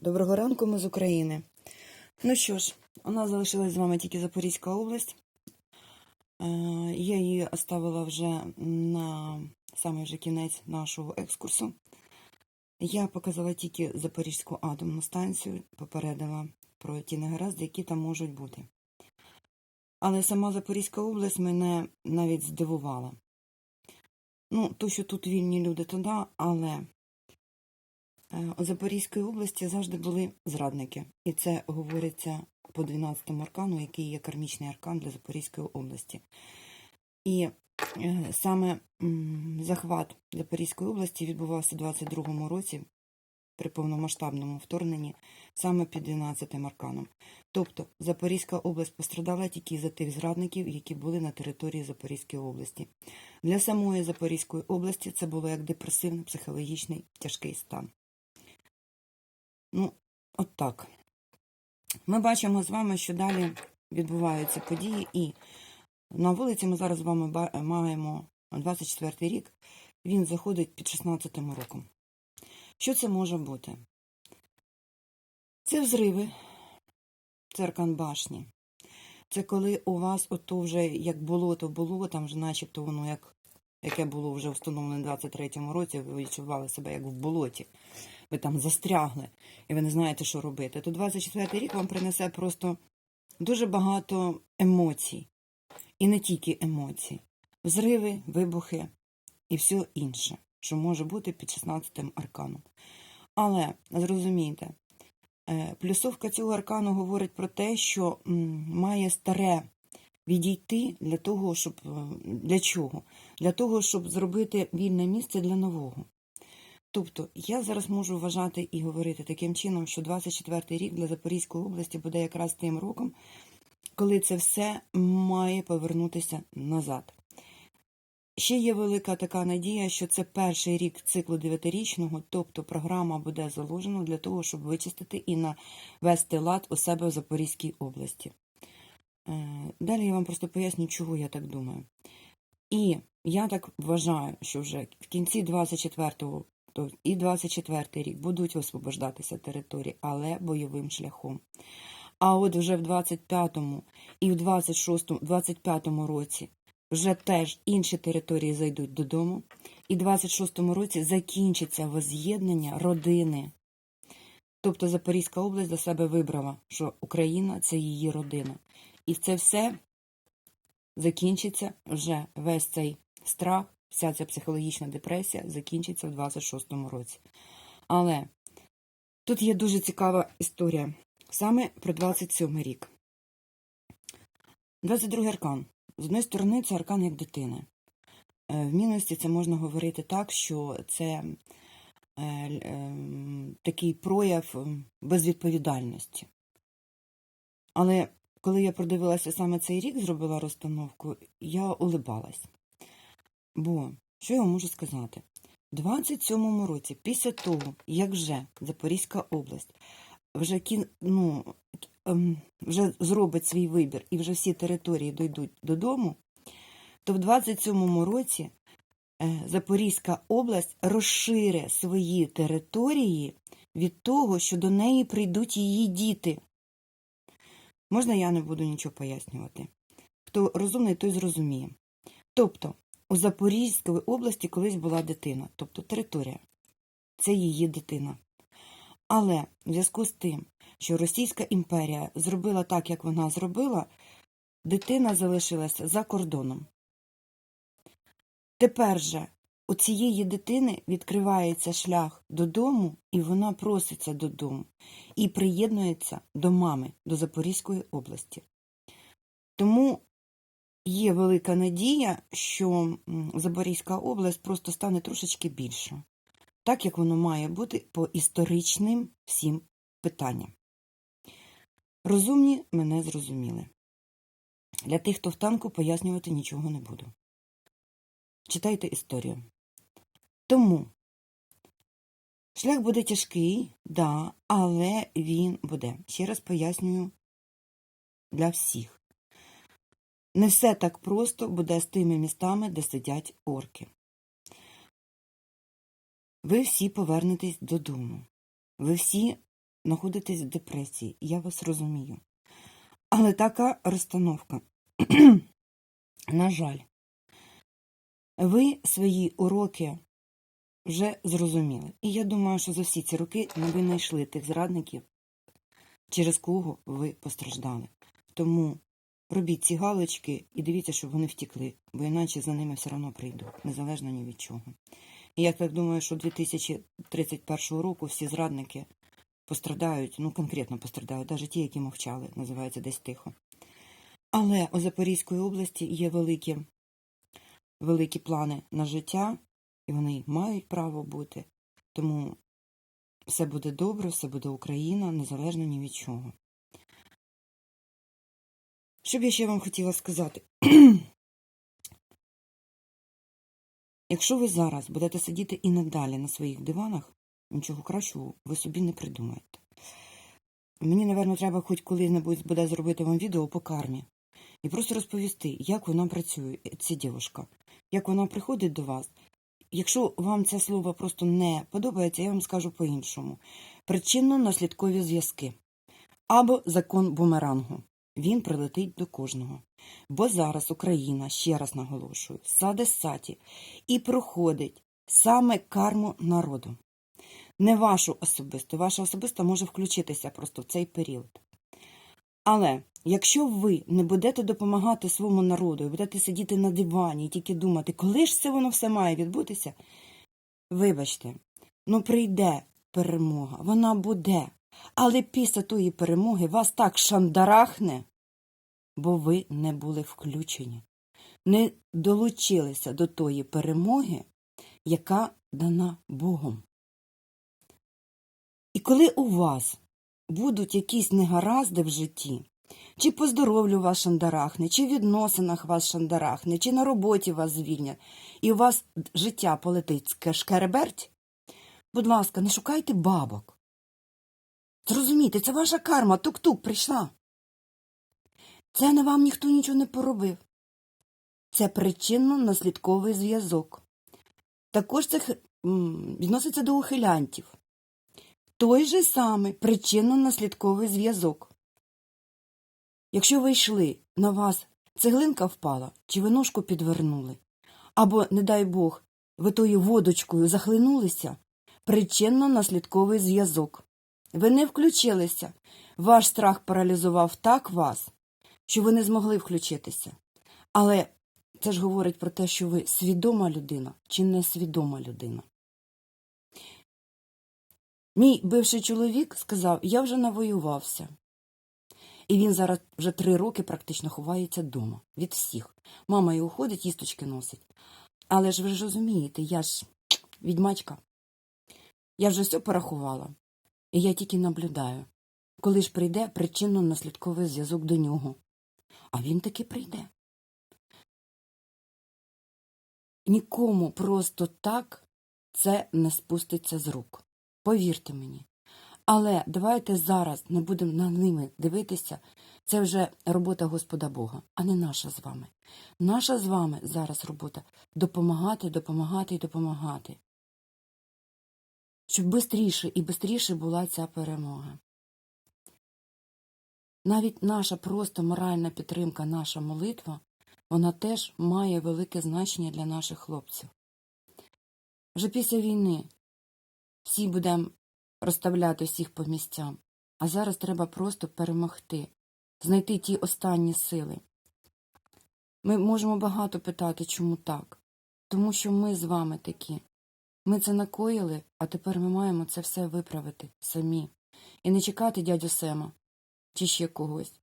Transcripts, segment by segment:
Доброго ранку, ми з України. Ну що ж, у нас залишилась з вами тільки Запорізька область. Е, Я її оставила вже на самий вже кінець нашого екскурсу. Я показала тільки Запорізьку атомну станцію, попередила про ті негаразди, які там можуть бути. Але сама Запорізька область мене навіть здивувала. Ну, то, що тут вільні люди, то да, але У Запорізькій області завжди були зрадники, і це говориться по 12-му аркану, який є кармічний аркан для Запорізької області. І е, саме захват Запорізької області відбувався у 22-му році при повномасштабному вторгненні саме під 12-м арканом. Тобто Запорізька область пострадала тільки за тих зрадників, які були на території Запорізької області. Для самої Запорізької області це було як депресивний психологічний тяжкий стан. Ну, от так. Ми бачимо з вами, що далі відбуваються події, і на вулиці ми зараз з вами маємо 24 й рік, він заходить під 16 роком. Що це може бути? Це взриви, це аркан башні. Це коли у вас ото вже як болото було, там вже начебто воно як, яке було вже встановлене в 23-му році, ви відчували себе як в болоті ви там застрягли, і ви не знаєте, що робити, то 24 рік вам принесе просто дуже багато емоцій. І не тільки емоцій, взриви, вибухи і все інше, що може бути під 16-м арканом. Але зрозумійте, е, плюсовка цього аркану говорить про те, що має старе відійти для того, щоб е, для чого? Для того, щоб зробити вільне місце для нового. Тобто я зараз можу вважати і говорити таким чином, що 24-й рік для Запорізької області буде якраз тим роком, коли це все має повернутися назад. Ще є велика така надія, що це перший рік циклу дев'ятирічного, тобто програма буде заложена для того, щоб вичистити і навести лад у себе в Запорізькій області. Е, Далі я вам просто поясню, чого я так думаю. І я так вважаю, що вже в кінці 24-го то і 24 рік будуть освобождатися території, але бойовим шляхом. А от вже в 25-му і в 26-му, 25-му році вже теж інші території зайдуть додому, і в 26-му році закінчиться воз'єднання родини. Тобто Запорізька область до себе вибрала, що Україна це її родина. І це все закінчиться вже весь цей страх, вся ця психологічна депресія закінчиться в 26-му році. Але тут є дуже цікава історія саме про 27 рі. 22 аркан. З однієї сторони, це аркан як дитина. Е, В мінусі це можна говорити так, що це е, е, такий прояв безвідповідальності. Але коли я продивилася саме цей рік, зробила розстановку, я улибалась. Бо, що я можу сказати? У 27-му році, після того, як вже Запорізька область вже, кін, ну, ем, вже зробить свій вибір і вже всі території дійдуть додому, то в 27-му році е, Запорізька область розшире свої території від того, що до неї прийдуть її діти. Можна я не буду нічого пояснювати? Хто розумний, той зрозуміє. Тобто, у Запорізькій області колись була дитина, тобто територія. Це її дитина. Але в зв'язку з тим, що Російська імперія зробила так, як вона зробила, дитина залишилася за кордоном. Тепер же у цієї дитини відкривається шлях додому, і вона проситься додому і приєднується до мами, до Запорізької області. Тому є велика надія, що Запорізька область просто стане трошечки більше, так як воно має бути по історичним всім питанням. Розумні мене зрозуміли. Для тих, хто в танку, пояснювати нічого не буду. Читайте історію. Тому шлях буде тяжкий, да, але він буде. Ще раз пояснюю для всіх. Не все так просто буде з тими містами, де сидять орки. Ви всі повернетесь додому. Ви всі знаходитесь в депресії, я вас розумію. Але така розстановка. На жаль, ви свої уроки вже зрозуміли. І я думаю, що за всі ці роки ви знайшли тих зрадників, через кого ви постраждали. Тому робіть ці галочки і дивіться, щоб вони втікли, бо іначе за ними все одно прийдуть, незалежно ні від чого. І я так думаю, що 2031 року всі зрадники пострадають, ну конкретно пострадають, навіть ті, які мовчали, називається десь тихо. Але у Запорізької області є великі, великі плани на життя, і вони мають право бути. Тому все буде добре, все буде Україна, незалежно ні від чого. Що б я ще вам хотіла сказати? Якщо ви зараз будете сидіти і надалі на своїх диванах, нічого кращого ви собі не придумаєте. Мені, напевно, треба хоч коли-небудь буде зробити вам відео по кармі і просто розповісти, як вона працює, ця дівчинка, як вона приходить до вас. Якщо вам це слово просто не подобається, я вам скажу по-іншому. Причинно-наслідкові зв'язки або закон бумерангу. Він прилетить до кожного. Бо зараз Україна, ще раз наголошую, саде саті і проходить саме карму народу. Не вашу особисту. Ваша особиста може включитися просто в цей період. Але якщо ви не будете допомагати своєму народу і будете сидіти на дивані і тільки думати, коли ж це воно все має відбутися, вибачте, ну прийде перемога, вона буде. Але після тої перемоги вас так шандарахне, бо ви не були включені, не долучилися до тої перемоги, яка дана Богом. І коли у вас будуть якісь негаразди в житті, чи по здоров'ю вас шандарахне, чи в відносинах вас шандарахне, чи на роботі вас звільнять, і у вас життя полетить шкереберть, будь ласка, не шукайте бабок. Зрозумійте, це ваша карма, тук-тук прийшла. Це не вам ніхто нічого не поробив. Це причинно-наслідковий зв'язок. Також це відноситься до ухилянтів. Той же самий причинно-наслідковий зв'язок. Якщо ви йшли, на вас цеглинка впала, чи ви ножку підвернули, або, не дай Бог, ви тою водочкою захлинулися, причинно-наслідковий зв'язок. Ви не включилися. Ваш страх паралізував так вас, що ви не змогли включитися. Але це ж говорить про те, що ви свідома людина чи несвідома людина. Мій бивший чоловік сказав, я вже навоювався. І він зараз вже три роки практично ховається вдома від всіх. Мама його ходить, їсточки носить. Але ж ви ж розумієте, я ж відьмачка. Я вже все порахувала. І я тільки наблюдаю, коли ж прийде причинно-наслідковий зв'язок до нього. А він таки прийде. Нікому просто так це не спуститься з рук. Повірте мені. Але давайте зараз не будемо на ними дивитися. Це вже робота Господа Бога, а не наша з вами. Наша з вами зараз робота допомагати, допомагати і допомагати. Щоб швидше і швидше була ця перемога. Навіть наша просто моральна підтримка, наша молитва, вона теж має велике значення для наших хлопців. Вже після війни всі будемо розставляти всіх по місцям, а зараз треба просто перемогти, знайти ті останні сили. Ми можемо багато питати, чому так, тому що ми з вами такі. Ми це накоїли, а тепер ми маємо це все виправити самі. І не чекати дядю Сема чи ще когось,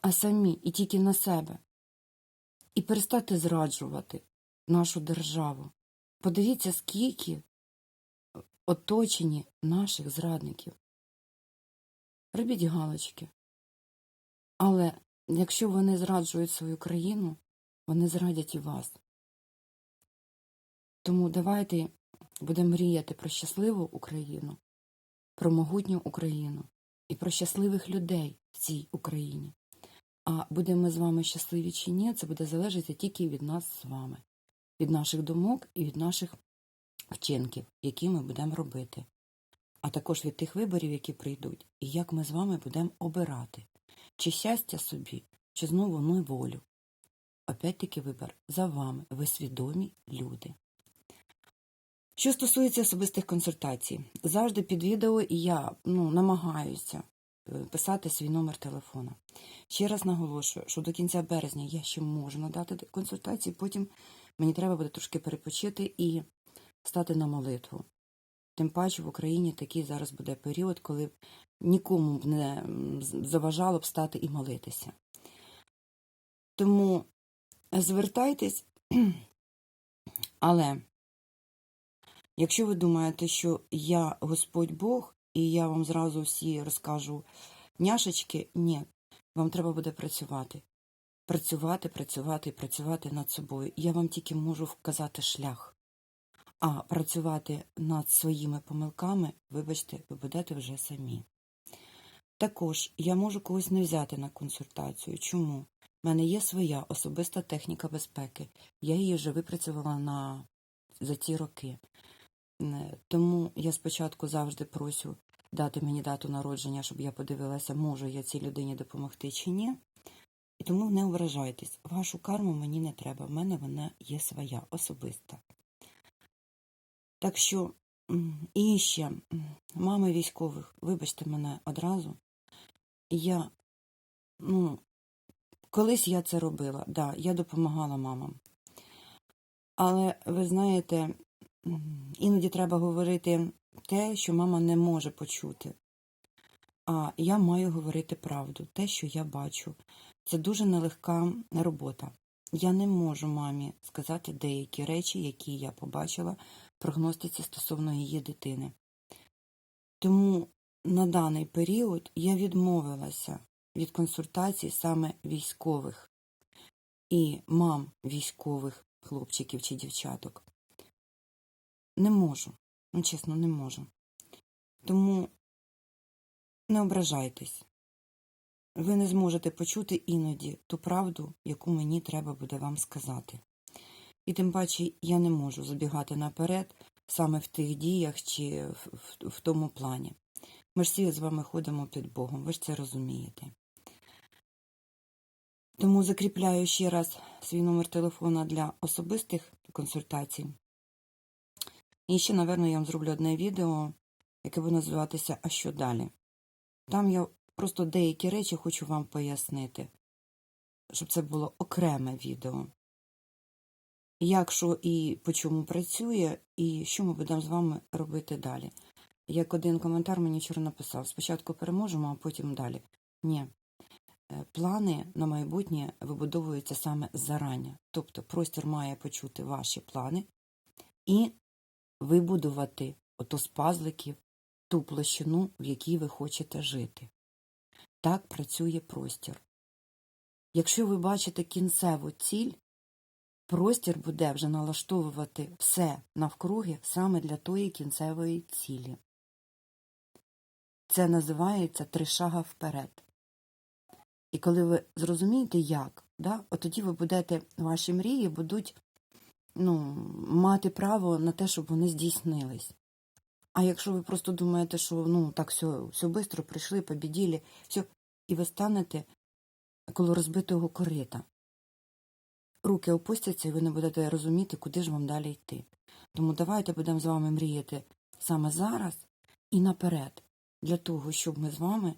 а самі і тільки на себе. І перестати зраджувати нашу державу. Подивіться, скільки оточені наших зрадників. Робіть галочки. Але якщо вони зраджують свою країну, вони зрадять і вас. Тому давайте будемо мріяти про щасливу Україну, про могутню Україну і про щасливих людей в цій Україні. А будемо ми з вами щасливі чи ні, це буде залежати тільки від нас з вами, від наших думок і від наших вчинків, які ми будемо робити. а також від тих виборів, які прийдуть, і як ми з вами будемо обирати, чи щастя собі, чи знову неволю. Опять-таки вибір за вами, ви свідомі люди. Що стосується особистих консультацій, завжди під відео я ну, намагаюся е, писати свій номер телефона. Ще раз наголошую, що до кінця березня я ще можу надати консультації, потім мені треба буде трошки перепочити і стати на молитву. Тим паче в Україні такий зараз буде період, коли б нікому б не заважало б стати і молитися. Тому звертайтесь, але якщо ви думаєте, що я Господь Бог, і я вам зразу всі розкажу няшечки, ні, вам треба буде працювати. Працювати, працювати і працювати над собою. Я вам тільки можу вказати шлях. А працювати над своїми помилками, вибачте, ви будете вже самі. Також я можу когось не взяти на консультацію. Чому? У мене є своя особиста техніка безпеки. Я її вже випрацювала на... за ці роки. Е, Тому я спочатку завжди прошу дати мені дату народження, щоб я подивилася, можу я цій людині допомогти чи ні. І тому не ображайтесь. Вашу карму мені не треба. В мене вона є своя, особиста. Так що, і ще, мами військових, вибачте мене одразу. Я, ну, колись я це робила, да, я допомагала мамам. Але ви знаєте, іноді треба говорити те, що мама не може почути. А я маю говорити правду, те, що я бачу. Це дуже нелегка робота. Я не можу мамі сказати деякі речі, які я побачила прогностиці стосовно її дитини. Тому на даний період я відмовилася від консультацій саме військових і мам військових хлопчиків чи дівчаток. Не можу, ну чесно, не можу. Тому не ображайтесь. Ви не зможете почути іноді ту правду, яку мені треба буде вам сказати. І тим паче я не можу забігати наперед саме в тих діях чи в, в, в тому плані. Ми ж всі з вами ходимо під Богом, ви ж це розумієте. Тому закріпляю ще раз свій номер телефона для особистих консультацій. І ще, напевно, я вам зроблю одне відео, яке буде називатися А що далі? Там я просто деякі речі хочу вам пояснити, щоб це було окреме відео. Як що і по чому працює, і що ми будемо з вами робити далі. Як один коментар мені вчора написав: спочатку переможемо, а потім далі. Ні. Е, Плани на майбутнє вибудовуються саме зарані. Тобто простір має почути ваші плани і вибудувати ото з пазликів ту площину, в якій ви хочете жити. Так працює простір. Якщо ви бачите кінцеву ціль, простір буде вже налаштовувати все навкруги саме для тої кінцевої цілі. Це називається три шага вперед. І коли ви зрозумієте, як, да, от тоді ви будете, ваші мрії будуть ну, мати право на те, щоб вони здійснились. А якщо ви просто думаєте, що ну так все, все швидко прийшли, побіділи, все, і ви станете коло розбитого корита. Руки опустяться, і ви не будете розуміти, куди ж вам далі йти. Тому давайте будемо з вами мріяти саме зараз і наперед, для того, щоб ми з вами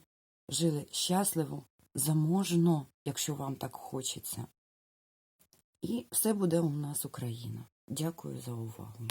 жили щасливо, заможно, якщо вам так хочеться. І все буде у нас Україна. Дякую за увагу.